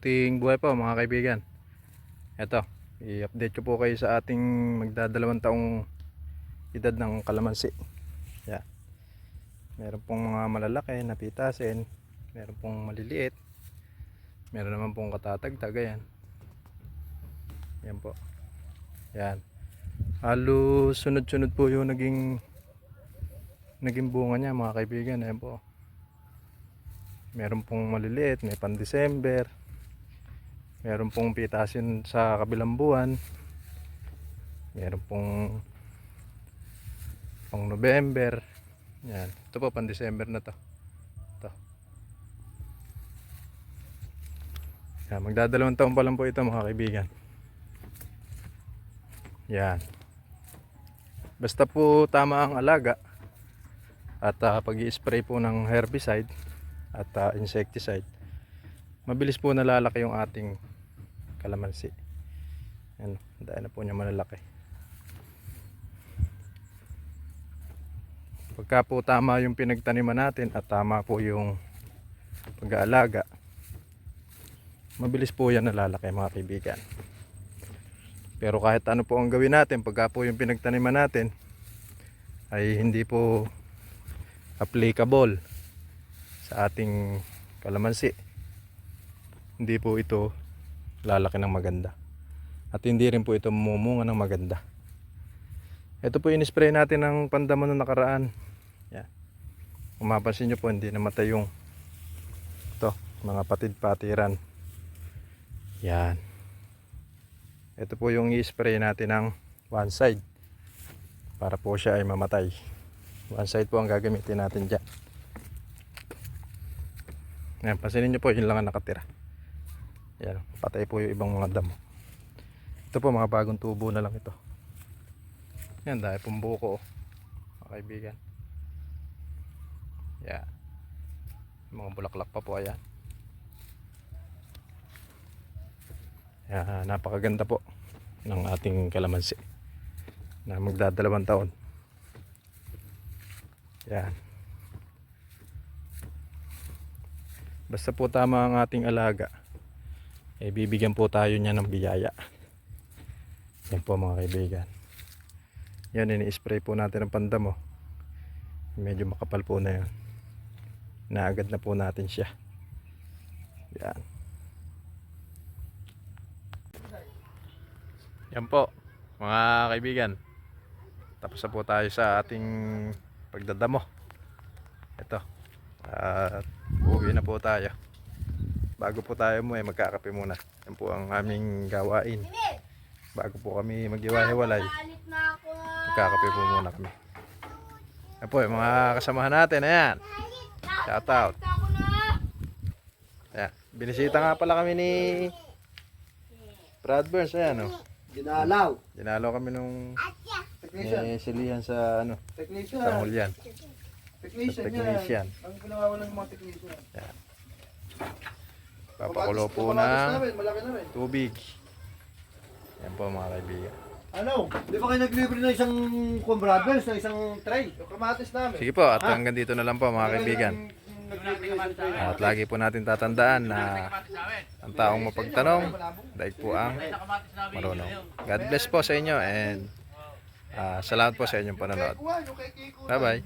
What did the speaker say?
Mabuting buhay po mga kaibigan. Ito, i-update ko po kayo sa ating magdadalawang taong edad ng kalamansi. Yan. Meron pong mga malalaki na pitasin. Meron pong maliliit. Meron naman pong katatagtag. Ayan. Yan po. Yan. Halos sunod-sunod po yung naging naging bunga niya mga kaibigan. Ayan po. Meron pong maliliit, may pan December. Meron pong pitasin sa kabilang buwan. Meron pong pang November. Yan. Ito po pan December na to. Ito. Yan, magdadalawang taon pa lang po ito mga kaibigan. Yan. Basta po tama ang alaga at ah, pag-i-spray po ng herbicide at ah, insecticide mabilis po nalalaki yung ating kalamansi. Ano, dahil na po niya malalaki. Pagka po tama yung pinagtaniman natin at tama po yung pag-aalaga mabilis po yan nalalaki mga kaibigan. Pero kahit ano po ang gawin natin pagka po yung pinagtaniman natin ay hindi po applicable sa ating kalamansi. Hindi po ito lalaki ng maganda. At hindi rin po ito mumunga ng maganda. Ito po in-spray natin ng pandamo na nakaraan. Yan. Kung mapansin nyo po hindi namatay yung ito mga patid patiran yan. Ito po yung i-spray natin ng one side para po siya ay mamatay. One side po ang gagamitin natin dyan. Yan, pansinin nyo po, yun lang ang nakatira. Yan, patay po yung ibang mga damo. Ito po, mga bagong tubo na lang ito. Yan, dahil pong buko. oh. Mga kaibigan. Yan. Mga bulaklak pa po, ayan. Yan, napakaganda po ng ating kalamansi na magdadalawang taon. Yan. Basta po tama ang ating alaga, eh bibigyan po tayo niya ng biyaya. Yan po mga kaibigan. Yan, ini-spray po natin ang pandamo. Medyo makapal po na yun. Naagad na po natin siya. Yan. Yan po, mga kaibigan. Tapos na po tayo sa ating pagdadamo. Ito. At uwi na po tayo. Bago po tayo mo eh, magkakape muna. Yan po ang aming gawain. Bago po kami maghiwa-hiwalay, magkakape po muna kami. Yan po yung mga kasamahan natin. Ayan. Shout out. Ayan. Binisita nga pala kami ni Brad Burns. Ayan o. Dinalaw. Dinalo kami nung Technician. eh, silihan sa ano, Technician. sa Hulyan. Technician Technician. yan. Ang pinawawalan ng mga technician. Papakulo po ng tubig. Yan po mga kaibigan. Ano? Di ba kayo nag-deliver na isang brothers na isang tray? Yung kamatis namin. Sige po, at hanggang dito na lang po mga kaibigan. At lagi po natin tatandaan na ang taong mapagtanong, daig po ang marunong. God bless po sa inyo and ah, salamat po sa inyong panonood. Bye-bye.